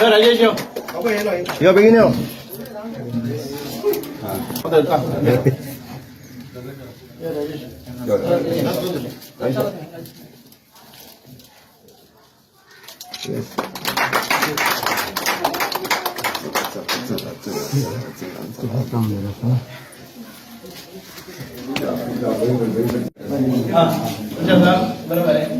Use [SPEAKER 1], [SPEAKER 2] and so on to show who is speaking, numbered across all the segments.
[SPEAKER 1] Sir, ayun nyo.
[SPEAKER 2] Okay, hello.
[SPEAKER 1] Yo, bigyan nyo.
[SPEAKER 2] Yes. Ah, macam mana? Berapa ni?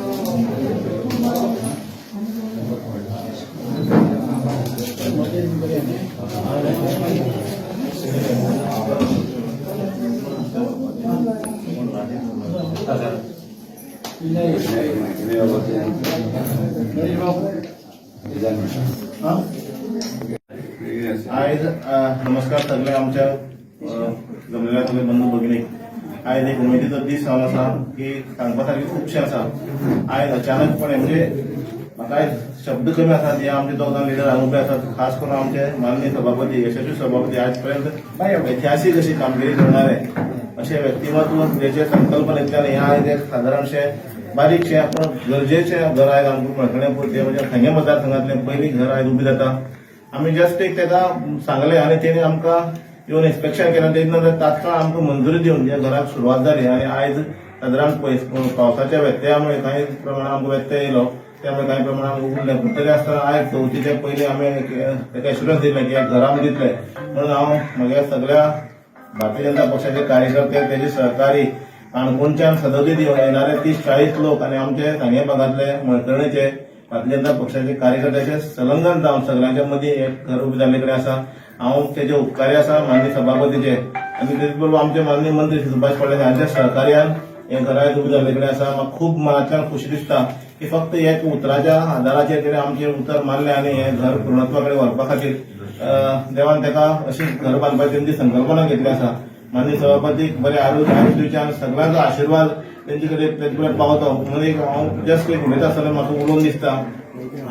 [SPEAKER 2] आयज नमस्कार सगळे आमच्या जमलेल्या तुम्ही बंधू भगिनी. आयज एक उमेदीचो दीस जावन आसा की सांगपा सारखे खुबशे आसा आयज अचानकपणे म्हणजे म्हाका आयज शब्द कमी आसात हे आमचे दोग जाण लिडर हांगा उबे आसात खास करून आमचे माननीय सभापती यशस्वी सभापती आज पर्यंत ऐतिहासीक अशी कामगिरी करणारे. असे व्यक्तिमत्व जेचे संकल्पनेतल्यान हे आयज एक सादारणशे बारीकशे पूण गरजेचे घर आयज आमकां मळकण्या म्हणजे खंय मतदारसंघातले पयलीं घर आयज उबी जाता. आमी जस्ट एक तेका सांगले आनी तेणी आमकां येवन इन्स्पेक्शन केलें. तेजे नंतर तात्काळ आमकां मंजुरी दिवन ज्या घराक सुरवात जाली आनी आयज सादारण पयस पावसाच्या व्यत्ययामुळे काही प्रमाणात आमकां व्यत्यय येयलो त्यामुळे काही प्रमाणात उरले पूण तरी आसतना आयज चवथीचे पयलीं आमी ताका एश्युरन्स दिलें की एक घरा दितले म्हणून हांव म्हज्या सगळ्या भारतीय जनता पक्षाचे कार्यकर्ते तेजे सहकारी काणकोणच्यान सदोदीत येणारे तीस चाळीस लोक आनी आमचे सांगे भागातले मळकर्णेचे भारतीय जनता पक्षाचे कार्यकर्त्याचे संलग्न जावन सगळ्यांच्या मदीं एक घर उबें जाल्ले कडेन आसा हांव तेजे उपकारी आसा माननीय सभापतीचे आनी तेच बरोबर आमचे माननीय मंत्री सुभाष पाटील हांच्या सहकार्यान हे घरांत रूप जाल्ले कडेन आसा म्हाका खूब मनांतल्यान खुशी दिसता की फक्त एक उतराच्या आदाराचेर तेणें आमचें उतर मारलें आनी हें घर पूर्णत्वा कडेन व्हरपा खातीर देवान तेका अशी घर बांदपाची तेंची संकल्पना घेतली आसा. माननीय सभापतीक बरे आरोग्य आयुश्य दिवचे आनी सगळ्यांचो आशिर्वाद तेंचे कडेन तेंचे कडेन पावतो. म्हणून एक हांव जस्ट एक उलयता आसतना म्हाका उलोवन दिसता.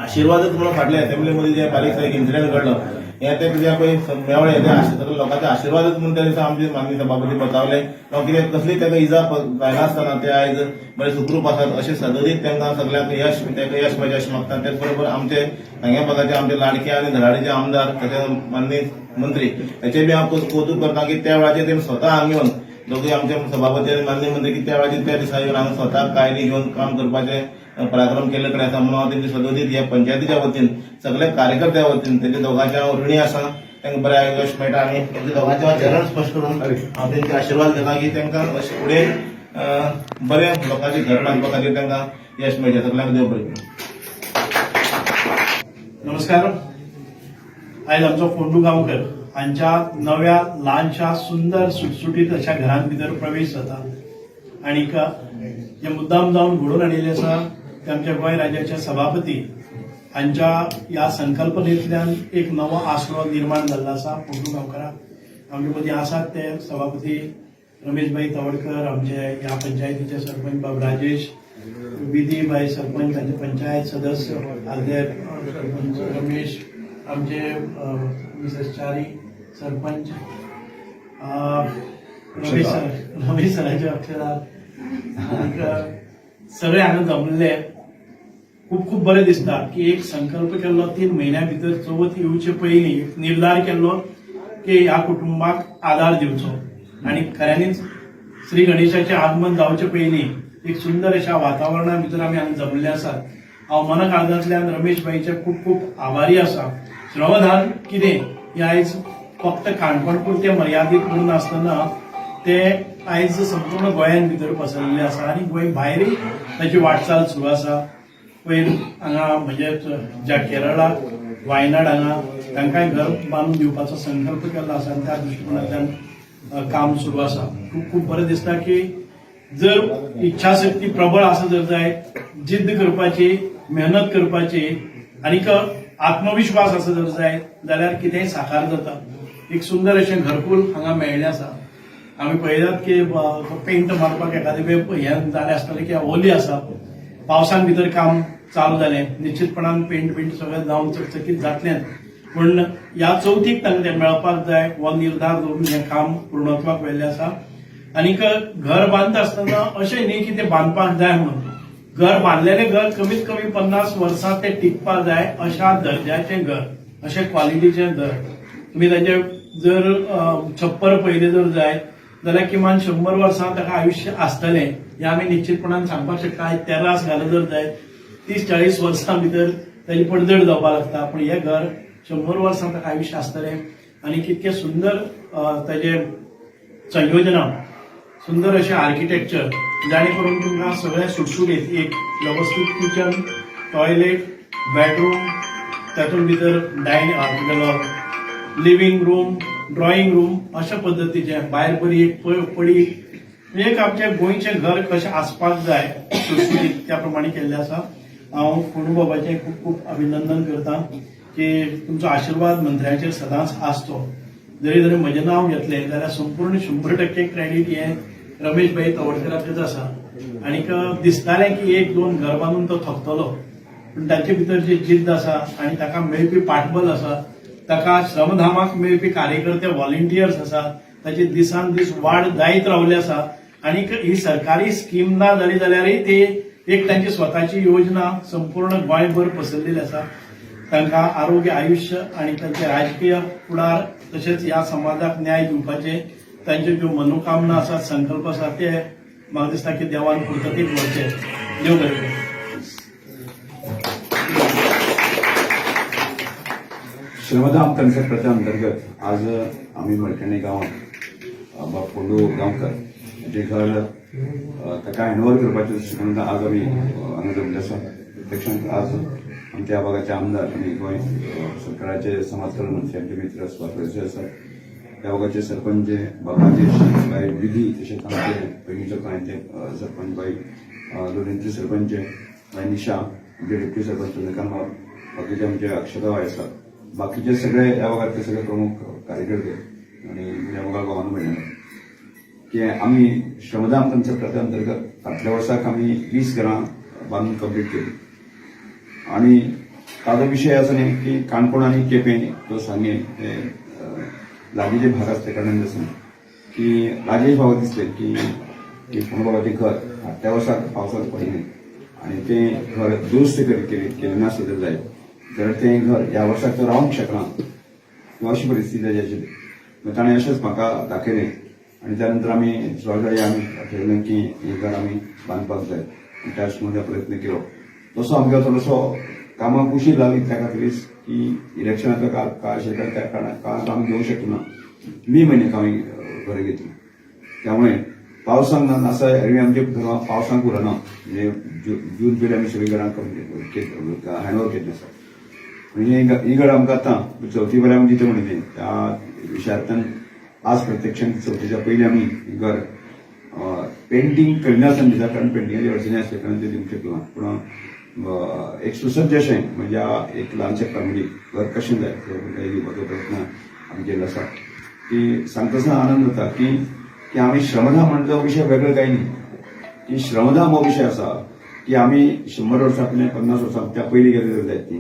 [SPEAKER 2] आशिर्वादच म्हणून फाटल्या फॅमिली मदीं जे बारीक सारीक इन्सिडेंट घडलो. या ते तुझ्या पळय मेवळे ते आशिर्वाद लोकांचे आशिर्वादच म्हणून त्यांनी दिसा आमचे सभापती बतावले किंवा कितें कसली ताका इजा जायना आसतना ते आयज बरे सुखरूप आसात अशें सदरीत तांकां सगळ्यांक यश ताका यश म्हणजे अशें मागता त्याच बरोबर आमचे हांगे भागाचे आमचे लाडके आनी धडाडीचे आमदार तशें माननीय मंत्री हेचे बी हांव कौतूक करता की त्या वेळाचेर ते स्वता हांगा येवन दोघे आमचे सभापती आणि माननीय मंत्री की त्या वेळाचेर त्या दिसा येवन हांगा स्वताक कायदे घेवन काम करपाचें पराक्रम केले आसा म्हणून हांव तेंचे सदोदीत ह्या पंचायतीच्या वतीन सगळ्या कार्यकर्त्या वतीन तेंच्या दोघांच्या ऋणी आसा तांकां बरें यश मेळटा आनी तेंच्या दोघांचे हांव चरण स्पश्ट करून हांव तेंचे आशिर्वाद घेता की तांकां अशें फुडें बरें लोकांचे घर बांदपा खातीर तांकां यश मेळचें सगळ्यांक देव बरें करूं.
[SPEAKER 3] नमस्कार. आयज आमचो फोंडू गांवकर हांच्या नव्या ल्हानशा सुंदर सुटसुटीत अशा घरांत भितर प्रवेश जाता आणीक जे मुद्दाम जावन घडोवन हाडिल्ले आसा आमच्या गोंय राज्याचे सभापती. हांच्या ह्या संकल्पनेंतल्यान एक नवो आसरो निर्माण जाल्लो आसा फोंडू गांवकाराक आमचे मदीं आसात ते सभापती रमेशभाई तवडकर आमचे ह्या पंचायतीचे सरपंच बाब राजेश विधी भाई सरपंच आनी पंचायत सदस्य आदले सरपंच रमेश आमचे मिसेस चारी सरपंच रमेश सर रमेश सरांचे अक्षरार सगळे हांगा जमले खूब खूब बरें दिसता की एक संकल्प केल्लो तीन महिन्या भितर चवथ येवचे पयलीं एक निर्धार केल्लो की ह्या कुटुंबाक आदार दिवचो आनी खऱ्यांनीच श्री गणेशाचें आगमन जावचे पयलीं एक सुंदर अशा वातावरणा भितर आमी हांगा जमले आसात हांव मन काळजांतल्यान रमेश भाईचे खूब खूब आभारी आसा श्रवधान कितें हें आयज फक्त काणकोण पुरते मर्यादीत म्हणून नासतना ते आयज संपूर्ण गोंयांत भितर पसरलेलें आसा आनी गोंय भायरय ताची वाटचाल सुरू आसा पयर हांगा म्हणजे ज्या केरळाक वायनाड हांगा तांकांय घर बांदून दिवपाचो संकल्प केल्लो आसा आनी त्या दृश्टिकोनांतल्यान काम सुरू आसा खूब खूप बरें दिसता की जर इच्छाशक्ती प्रबळ आसा जर जायत जिद्द करपाची मेहनत करपाची आनीक आत्मविश्वास आसा जर जायत जाल्यार कितेंय साकार जाता. एक सुंदर अशें घरकुल हांगा मेळ्ळें आसा आमी पळयतात की पेंट मारपाक एखादें हें जालें आसतलें की होली आसा पावसान भितर काम चालू जालें निश्चितपणान पेंट बिंट सगळें जावन चकचकीत जातलेंच पूण ह्या चवथीक तांकां तें मेळपाक जाय हो निर्धार दवरून हें काम पूर्णत्वाक व्हेल्लें आसा आनीक घर बांदता आसतना अशें न्ही की तें बांदपाक जाय म्हणून. घर बांदलेलें घर कमीत कमी पन्नास वर्सां तें टिकपाक जाय अशा दर्जाचें घर अशें क्वॉलिटीचें घर. तुमी ताचें जर छप्पर पयलें जर जायत जाल्यार किमान शंबर वर्सां ताका आयुश्य आसतलें हें आमी निश्चितपणान सांगपाक शकता आयज तेरास घालो जर जायत तीस चाळीस वर्सां भितर ताची पडझड जावपाक लागता. पूण हें घर शंबर वर्सां ताका आयुश्य आसतलें आनी कितकें सुंदर ताजें संयोजना सुंदर अशें आर्किटेक्चर जाणे करून तुमकां सगळें सुटसुटीत एक वेवस्थीत किचन टॉयलेट बेडरूम तातूंत भितर dining living room drawing room अशा पद्धतीचे भायर बरी एक पडी एक. म्हणजे आमचें गोंयचें घर कशें आसपाक जाय सुटसुटीत त्या प्रमाणे केल्लें आसा हांव कोणू बाबाचें खूब खूब अभिनंदन करतां की तुमचो आशिर्वाद मंत्र्याचेर सदांच आसतो जरी जरी म्हजें नांव घेतलें जाल्यार संपूर्ण शंबर टक्के क्रेडिट हें रमेश भाई तवडकराचेच आसा आनीक दिसतालें की एक दोन घर बांदून तो थकतलो. पूण ताचे भितर जी जिद्द आसा आनी ताका मेळपी पाठबल आसा ताका श्रमधामाक मेळपी कार्यकर्ते व्हॉलेंटियर्स आसा ताची दिसान दीस वाड जायत रावली आसा. आनीक ही सरकारी स्कीम ना जाली जाल्यारय ती एक तांची स्वताची योजना संपूर्ण गोंयभर पसरलेली आसा. तांकां आरोग्य आयुश्य आनी तांचे राजकीय फुडार तशेंच ह्या समाजाक न्याय दिवपाचे तांच्यो ज्यो मनोकामना आसात संकल्प आसा ते म्हाका दिसता की देवान पुर्ततीक व्हरचे. देव बरें करूं.
[SPEAKER 1] श्रमधाम कन्सेप्टच्या अंतर्गत आज आम्ही मडकणे गावात बा पोंडू गांवकर जे घर ताका हँडओव्हर करपाचे दृश्टिकोनांत आज आमी अ, हांगा जमले आसा प्रत्यक्षांत आज आमच्या भागाचे आमदार आनी गोंय सरकाराचे समाज कल्याण मंत्री आमचे मित्र स्वातंत्र्य आसात त्या भागाचे सरपंच बाबाजी बाय विधी तशेंच आमचे पैंगीच्या कांयचे सरपंच बाई अ, सरपंच बाय निशा आमचे डिप्टी सरपंच चंद्रकांत बाकीचे आमचे अक्षता बाय आसात बाकीचे सगळे या भागातले सगळे प्रमुख कार्यकर्ते आणि या भागात गावान मेळ्ळे की आम्ही श्रमदान कन्सेप्टाच्या अंतर्गत फाटल्या वर्साक आम्ही वीस घरां बांदून कंप्लीट केली. आणि ताजो विषय असो न्ही की काणकोण आणि केपें जो सांगे हे लागींचे भाग असते कारणान दिसून की राजेश भाव दिसले की की घर फाटल्या वर्साक पावसात पडिल्लें आणि ते घर दुरुस्त करीत केले केले नासत जर जाईल. तें घर ह्या वर्साक तो रावंक शकना किंवा अशी परिस्थिती ताची मग ताणें अशेंच म्हाका दाखयलें आनी त्या नंतर आमी जळगाडी आमी ठरयलें की हें घर आमी बांदपाक जाय आनी मध्ये प्रयत्न केलो. तसो आमकां थोडोसो कामाक उशीर लागली त्या खातीरच की इलेक्शनाचो काळ काळ आशिल्ल्या त्या कारणान काळात आमी घेवंक शकना मे म्हयन्याक आमी घरां घेतली. त्यामुळे पावसांक ना असं एरवी आमचे घरां पावसांक उरना म्हणजे जून जुलय आमी सगळीं घरां हँडओव्हर केल्लें आसा म्हणजे ही गड आमकां आतां चवथी वेळार आमी दिता म्हणजे त्या विशार्थान आज प्रत्यक्षान चवथीच्या पयलीं आमी ही घर पेंटींग करिनासतना दिता कारण पेंटिंगाची अडचणी आसले कारण ते दिवंक शकलो ना. पूण एक सुसज्ज अशें म्हणजे एक ल्हानशें फॅमिली म्हणजे घर कशें जाय दिवपाचो प्रयत्न आमी केल्लो आसा. की सांगता आनंद जाता की की आमी श्रमधाम म्हणटा विशय वेगळो काय न्ही. की श्रमधाम हो विशय आसा की आमी शंबर वर्सां पयलीं पन्नास वर्सां त्या पयलीं गेले जर जायत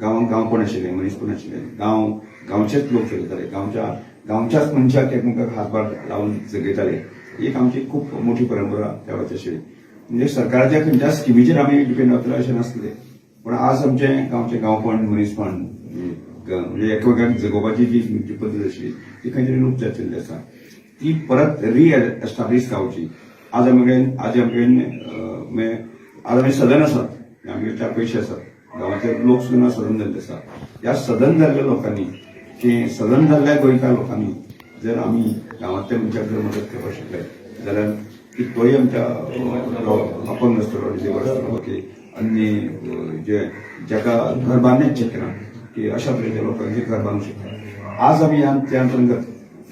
[SPEAKER 1] गांवांत गांव कोण आशिल्ले मनीस कोण आशिल्ले गांव गांवचेच लोक चलयताले गांवच्या गांवच्याच मनशाक एकमेकांक हातभार लावून जगयताले ही एक आमची खूप मोठी परंपरा त्या वेळाची आशिल्ली म्हणजे सरकाराच्या खंयच्या स्किमीचेर आमी डिपेंड जातले अशें नासले पूण आज आमचे गांवचे गांवपण मनीसपण म्हणजे एकमेकांक जगोवपाची जी जी पद्दत आशिल्ली ती खंय तरी लूप जातिल्ली आसा ती परत रि एस्टाब्लीश जावची आज आमगेन आज आमगेन म्हणजे- आज आमी सदन आसात आमगेर चार पयशे आसात गांवांतले लोक सुद्दां सदन जाल्ले आसा ह्या सदन जाल्ल्या लोकांनी की सदन जाल्ल्या गोंयकार लोकांनी जर आमी गांवांतल्या मनशाक जर मदत करपाक शकले जाल्यार की तोय आमच्या अपंग आसतलो डिसेबल आसतलो की अन्य जे जेका घर बांदण्यात शक्य की अशा तरेच्या लोकांचे घर बांदूंक शकता. आज आमी ह्या त्या अंतर्गत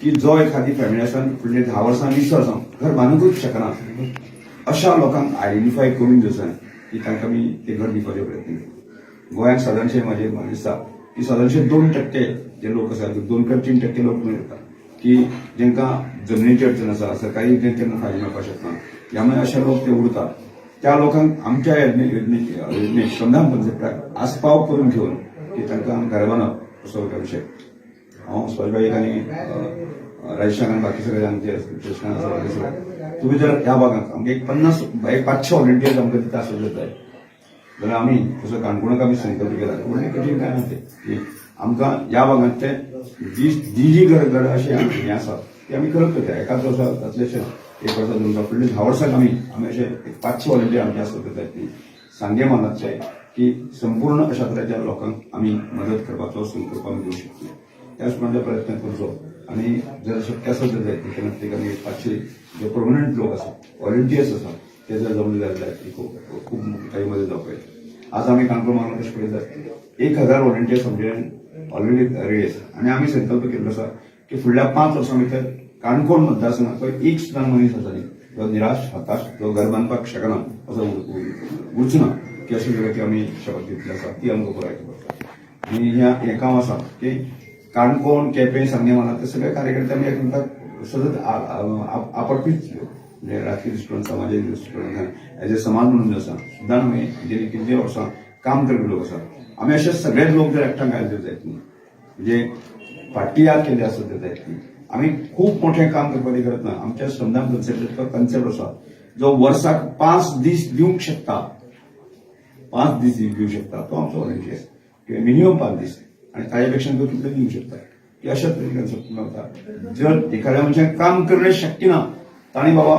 [SPEAKER 1] की जो एखादी फॅमिली आसा फुडले धा वर्सां वीस वर्सां घर बांदूंकूच शकना अशा लोकांक आयडेंटिफाय करून दिवचा की तांकां आमी ते घर दिवपाचे प्रयत्न करता गोंयांत साधारणशे माझे म्हाका दिसता की साधारणशे दोन टक्के जे लोक आसात दोन काय तीन टक्के लोक मेळटा की ज्यांना जमनीची अडचण आसा सरकारी योजनेत तेंका फायदो मेळपाक शकना त्यामुळे अशे लोक ते उरतात त्या लोकांक आमच्या योजने योजनेक योजनेक संधान कॉन्सेप्टाक आस्पाव करून घेवन की तांकां घर बांदप असो विशय हांव स्पश्टबाईक आनी अ, आनी बाकी सगळे आमचे कृष्णा आसा तुम्ही जर ह्या भागात आमकां एक पन्नास एक पाचशे व्हॉलंटियर्स आमकां दिता आसूं जाता जाल्यार आमी तसो काणकोणाक आमी संकल्प केला. म्हणजे कठीण काय ना ते आमकां ह्या भागांत ते जी जी जी घर घर हें आसा ती आमी करप करता एकाच वर्सा जातलेशे एक वर्सा दोन वर्सा फुडले धा वर्साक आमी आमी अशे एक पांचशे व्हॉलंटियर आमचे आसत जाय ती सांगे मानाचे की संपूर्ण अशा तरेच्या लोकांक आमी मदत करपाचो संकल्प आमी घेवंक शकतले त्याच प्रमाणे प्रयत्न करचो आणि जर शक्य असेल तर जाय तिथे ठिकाणी एक जे परमनंट लोक आसा व्हॉलंटियर्स आसा ते जर जमले जायला खूप खूप काही मध्ये जावपाक आज आम्ही कानपूर मागणं एक हजार व्हॉलंटियर्स आमचे ऑलरेडी रेडी आसा आनी आमी संकल्प केल्लो आसा की फुडल्या पांच वर्सां भितर काणकोण मतदारसंघात एक सुद्दां मनीस आसा जो निराश हताश जो घर बांदपाक शकना असो उरचो ना की अशी जगाची आमी शपथ घेतली आसा ती आमकां पुराय पडटा आणि ह्या हें काम आसा की काणकोण केपें सांगे मला ते सगळे कार्यकर्ते आमी एकमेकांक सतत आ- आ- म्हणजे राजकीय दृश्टिकोन सामाजीक दृष्टिकोन एज अ समाज म्हणून जो आसा सुद्दां आमी गेली कितले वर्सां काम करपी लोक आसा आमी अशे सगळेच लोक जर एकठांय आयले जायत न्ही. म्हणजे फाटी याद केली आसत ते जायत न्ही आमी खूब मोठें काम करपाची गरज ना आमच्या श्रमदान कन्सेप्ट कन्सेप्ट आसा जो वर्साक पांच दीस दिवंक शकता. पाच दीस दिवंक शकता तो आमचो व्हॉलंटियर्स किंवा मिनिमम पाच दीस. आणि ताज्यापेक्षा तो कितले दिवंक शकता. की अशा तरेन कन्सेप्ट जर एखाद्या मनशाक काम करणे शक्य ना ताणी बाबा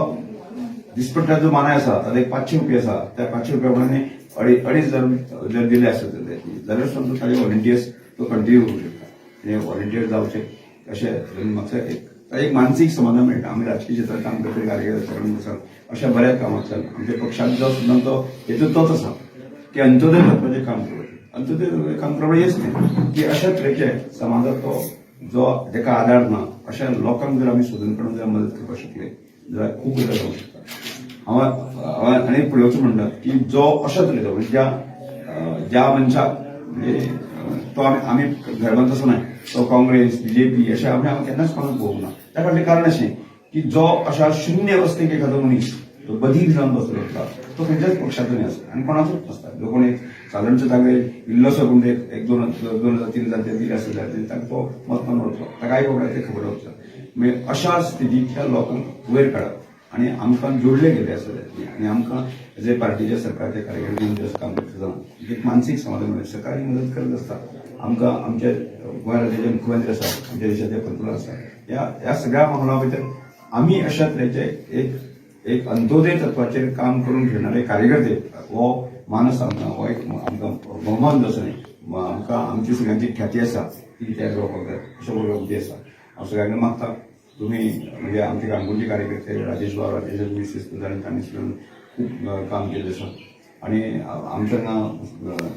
[SPEAKER 1] दिसपट्टा जो मानाय आसा ताका एक पाचशे रुपया आसा त्या पाचशे रुपया प्रमाणे अडी अडीच हजार जर दिले आसत जाल्यार समजा ताजे व्हॉलंटियर्स तो कंटिन्यू करू शकता. म्हणजे व्हॉलंटियर जावचे अशें म्हाका एक एक मानसीक समाधान मेळटा आमी राजकीय क्षेत्रांत काम करपी कार्यकर्ते आसात अशा बऱ्याच कामांतल्यान आमच्या पक्षांत जो सुद्दां तो हेतू तोच आसा की अंत्योदय तत्वाचे काम करपाचें अंत्योदय काम करपाचें हेच न्ही. की अशा तरेचे समाजात तो जो जेका आदार ना अशा लोकांक जर आमी सोदूनपणान जर मदत करपाक शकले जाल्यार खूब बरें जावंक हांव आनी फुडें वचून म्हणटात की जो अशा तरेचो म्हणजे ज्या ज्या मनशाक म्हणजे तो आमी आमी घरबांद तसो न्हय तो काँग्रेस बीजेपी अशें आमी हांव केन्नाच कोणाक पळोवंक ना त्या फाटलें कारण अशें की जो अशा शुन्य वस्तीक एखादो मनीस तो बधीर जावन बसलो आसता तो खंयच्याच पक्षातून आसता आनी कोणाचोच नासता. जो कोण एक सादारणचो तागे इल्लोसो कोण एक एक दोन दोन हजार तीन हजार ते दिले आसत जाल्यार ताका तो मतदान वचलो ताकाय आई खबर वचता म्हणजे अशा स्थितीतल्या लोकांक वयर काडप आनी आमकां जोडले गेले आसत आनी आमकां एज ए पार्टीचे सरकारचे कार्यकर्ते काम करता जावन म्हणजे एक मानसीक समाधान मेळटा सरकारी मदत करत आसता आमकां आमच्या गोंय राज्याचे मुख्यमंत्री आसा आमच्या देशाचे पंतप्रधान आसा ह्या ह्या सगळ्या माहोला भितर आमी अशा तरेचे एक एक अंत्योदय तत्वाचेर काम करून घेणारे कार्यकर्ते हो मानस आमकां हो एक आमकां भोवमान जसो न्ही आमकां आमची सगळ्यांची ख्याती आसा ती त्या जावपाक जाय अशें बरोबर आसा हांव सगळ्यांक मागता. तुम्ही म्हणजे आमचे गांगुली कार्यकर्ते राजेश बाबा राजेश मिसेस जाणी तांणी सुद्दां खूब काम केलं सर. आणि आमचं ना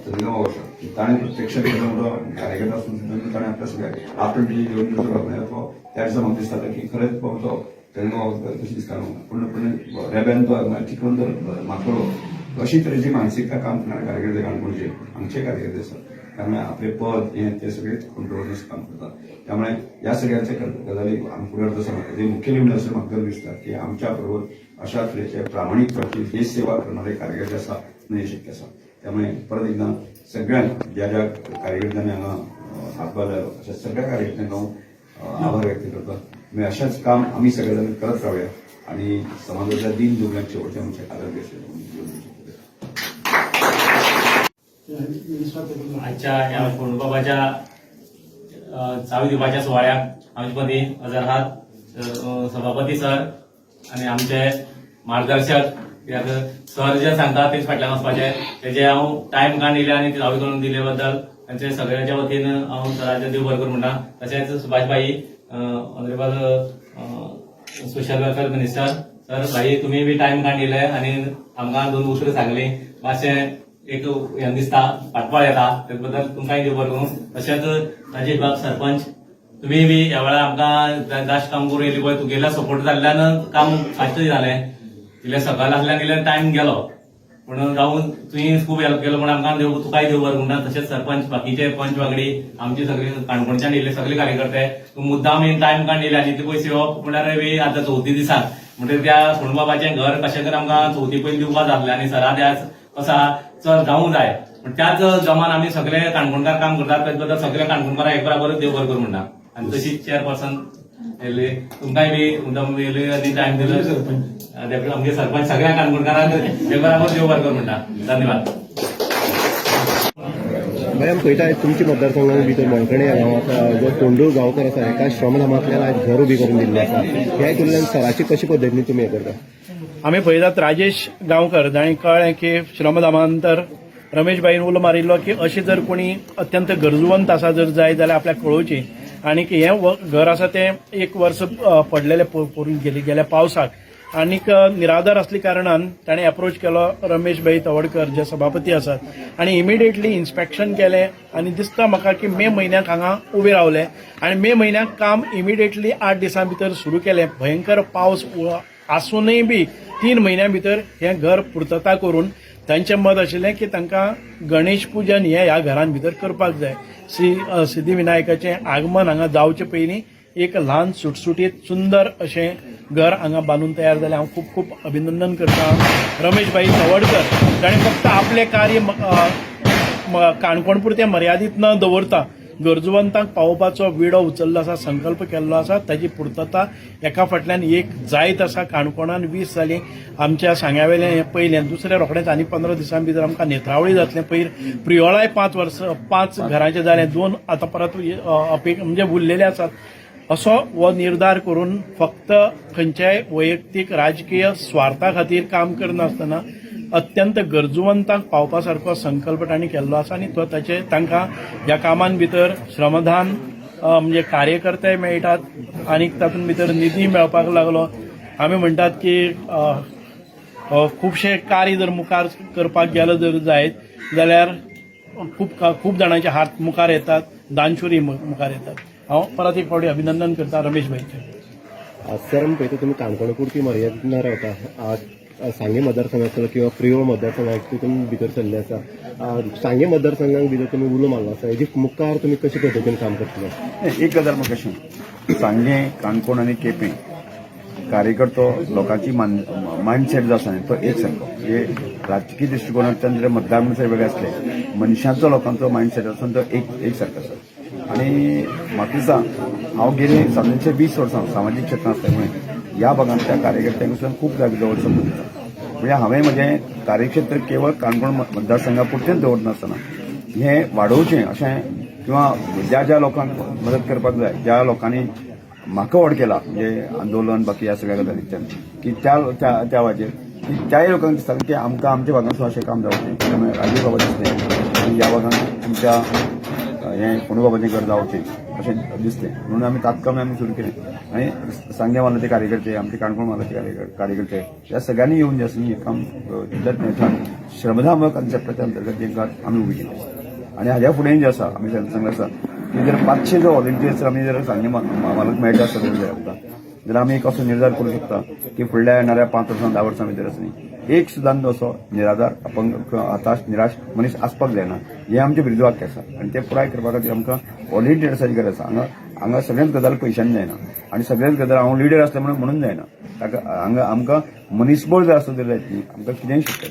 [SPEAKER 1] चंद्रगाव आसा त्याने प्रत्यक्ष केलो कार्यकर्ता असून सुद्दां ताणें आपल्या सगळ्या आपण डी घेवन जो करपाक तो त्याचं दिसा दिसतात की खरंच बाबा तो चंद्रगाव तशी दिसता म्हाका पूण पूण रेब्यान तो चिकून जर मागतलो अशी तरेची मानसिकता काम करणारे कार्यकर्ते काणकोणचे आमचे कार्यकर्ते असतात त्यामुळे आपले पद हे ते सगळे कंट्रोलर्स काम करतात. त्यामुळे या सगळ्यांचे गजाली आमी फुडें व्हरता जे मुख्य म्हणजे असं म्हाका दिसता की आमच्या बरोबर अशा तरेचे प्रामाणिकपणाची हे सेवा करणारे कार्यकर्ते आसा हे शक्य आसा त्यामुळे परत एकदा सगळ्यांक ज्या ज्या कार्यकर्त्यांनी हांगा हातभार लायलो अशा सगळ्या कार्यकर्त्यांना हांव आभार व्यक्त करता. म्हणजे अशाच काम आम्ही सगळे जण करत राहूया. आणि समाजाच्या दिन दुबळ्यांचे शेवटच्या आमच्या आरोग्य
[SPEAKER 4] आजच्या या कोंडबाबाच्या चावी दिवपाच्या सुवाळ्याक आमचे हजर आहात. सभापती सर आनी आमचे मार्गदर्शक कित्याक सर जे सांगता तेच फाटल्यान वचपाचे तेजे हांव टायम काडून दिले आनी ती चावी करून दिले बद्दल तांचे सगळ्यांच्या वतीन हांव सरांचे देव बरें करूं म्हणटा तशेंच Subhash honourable social welfare minister sir भाई तुम्ही बी टाइम दिले आनी आमकां दोन उतरां सांगली. मातशें एक हें दिसता फाटपाळ येता. तेजबद्दल तुमकांय देव बरें करूं तशेंच राजेश बाब सरपंच तुम्ही बी ह्या वेळार आमकां जास्त काम करूं येयली पळय. तुगेल्या सपोर्ट जाल्ल्यान काम फास्ट जालें. इल्लें सकाळ आसल्यान इल्लें टायम गेलो. पूण जाऊन तुवें खूब हेल्प केलो म्हण आमकां देव तुकाय देव बरें म्हणटा तशेंच सरपंच बाकीचे पंच वांगडी आमचे सगळे काणकोणच्यान येयले सगळे कार्यकर्ते मुद्दाम येवन टायम काडलेले आनी ते पयशे येवप हो म्हणल्यार बी आतां चवथी दिसाक म्हणटगीर त्या सोणबाबाचें घर कशें तर आमकां चवथी पयलीं दिवपा जातलें आनी सरा ते आज कसो आहा चल जावूं जाय. पूण त्याच जमान आमी सगळे काणकोणकार काम करतात तेजबद्दल सगळे काणकोणकारांक एक बराबर देव बरें करूं म्हणटा आनी तशीच चेअरपर्सन येयली तुमकांय बी मुद्दाम येयली आनी टायम दिलो. आमगे सरपंच. सगळ्या काणकोणकारांक एक बराबर देव बरें करूं म्हणटा धन्यवाद.
[SPEAKER 5] मॅडम पळयता तुमच्या मतदारसंघात भितर मणकणे ह्या गांवांत जो कोंडूळ गांवकार आसा एका श्रमधामांतल्यान आयज घर उबी करून दिल्लें आसा ह्या कडल्यान सराची कशे पद्दतीन तुमी हें करता?
[SPEAKER 3] आमी पळयतात राजेश गांवकर जाणी कळ्ळें की श्रमधामांतर रमेश भाईन उलो मारिल्लो की अशें जर कोणी अत्यंत गरजवंत आसा जर जाय जाल्यार आपल्याक कळोवची आनीक हें घर आसा तें एक वर्स पडलेलें पडून गेली गेल्या पावसाक आनीक निराधार असल्या कारणान ताणें अप्रोच केलो रमेश भाई तवडकर जे सभापती आसात आनी इमिडिएटली इन्स्पेक्शन केलें आनी दिसता म्हाका की मे म्हयन्याक हांगा उबे रावले. आनी मे म्हयन्याक काम इमिडिएटली आठ दिसां भितर सुरू केलें. भयंकर पावस आसूनय बी तीन म्हयन्यां भितर हें घर पुर्तता करून तांचें मत आशिल्लें की तांकां गणेश पुजन हें ह्या घरान भितर करपाक जाय. श्री अ, सिद्धिविनायकाचें आगमन हांगा जावचे पयलीं एक ल्हान सुटसुटीत सुंदर अशें घर हांगा बांदून तयार जालें हांव खूब खूब अभिनंदन करता. रमेश भाई सवडकर ताणें फक्त आपलें कार्य काणकोण पुरतें मर्यादीत न दवरता गरजवंतांक पावोवपाचो विडो उचल्लो आसा संकल्प केल्लो आसा ताची पुर्तता एका फाटल्यान एक जायत आसा काणकोणान वीस जाली. आमच्या सांग्यावेलें हें पयलें दुसरें रोखडेंच आनी पंदरा दिसां भितर आमकां नेत्रावळी जातलें पयर प्रियोळाय पांच वर्स पांच घरांचें जालें दोन आतां परत अपेक्षा म्हणजे उरलेले आसात. असो हो निर्धार करून फक्त खंयच्याय वैयक्तीक राजकीय स्वार्था खातीर काम करनासतना अत्यंत गरजवंतांक पावपा सारको संकल्प तांणी केल्लो आसा आनी तो ताचे तांकां ह्या कामान भितर श्रमदान म्हणजे कार्यकर्ते मेळटात आनी तातूंत भितर निधी मेळपाक लागलो. आमी म्हणटात की खुबशे कार्य जर मुखार करपाक गेलो जर जायत जाल्यार खूब खूब जाणांचे हात मुखार येतात दानशुरी मुखार येतात. हांव परत एक फावटी अभिनंदन करता रमेश भाईचे.
[SPEAKER 5] सर पळयता तुमी काणकोण कुर्ती मर्यादेन रावता सांगे मतदारसंघांतलो किंवा प्रियो मतदारसंघात तुमी भितर सरले आसा सांगे मतदारसंघाक भितर तुमी उलो मारलो आसा हेजी मुखार तुमी कशे पद्दतीन काम करतले
[SPEAKER 1] एक गजाल म्हाका अशी सांगे काणकोण आनी केपें कार्यकर्तो लोकांची मायंडसेट जो आसा न्ही तो एक सारको म्हणजे राजकीय दृश्टिकोनांतल्यान जर मतदार म्हणून वेगळे असले मनशांचो लोकांचो मायंडसेट आसा तो एक एक सारको आसा आनी म्हाका दिसता हांव गेली सादारणशे वीस वर्सां सामाजीक क्षेत्रांत आसल्यामुळे या ह्या भागांतल्या कार्यकर्त्यांक खूब जागे जवळ म्हणजे हांवें म्हजें कार्यक्षेत्र केवळ काणकोण मतदारसंघा पुरतेंच दवरनासतना हें वाडोवचें अशें किंवा ज्या ज्या लोकांक मदत करपाक जाय ज्या लोकांनी म्हाका व्हड केला म्हणजे आंदोलन बाकी ह्या सगळ्या गजालींच्यान की त्या त्या त्या वाजेर की त्याय लोकांक दिसता की आमकां आमच्या भागांत अशें काम जावचें त्यामुळे राजीव बाबा दिसलें की ह्या भागांत आमच्या हें कोणू बाबाचें असे जावचें अशें दिसलें म्हणून आमी तात्काळ आमी सुरू केले. आणि सांगे मालाचे कार्यकर्ते आमचे काणकोण मालाचे कार्य- कार्यकर्ते ह्या सगळ्यांनी येवन जे असं हे काम जिल्ह्यात मेळटा श्रमधाम कन्सेप्टाच्या अंतर्गत एक घर आमी उभी केली. आणि हाज्या फुडें जें आसा आमी सांगलें आसा की जर पांचशे जो व्हॉलंटियर्स आमी जर सांगे मा- मालक मेळटा आसत जाल्यार जाल्यार आमी एक असो निर्धार करूं शकता की फुडल्या येणाऱ्या पांच वर्सां धा वर्सां भितर आसा न्ही. एक सुद्दां असो निराधार अपंग किंवा हताश निराश मनीस आसपाक जायना हें आमचें ब्रिजवाक्य आसा आनी तें पुराय करपा खातीर आमकां व्हॉलंटियर्साची गरज. आसा हांगा हांगा सगळ्यांच गजाल पयशांनी जायना आनी सगळ्यांच गजाल हांव लिडर आसले म्हणून म्हणून जायना ताका हांगा आमकां मनीसबळ जर आसत जाल्यार न्ही आमकां कितेंय शक्य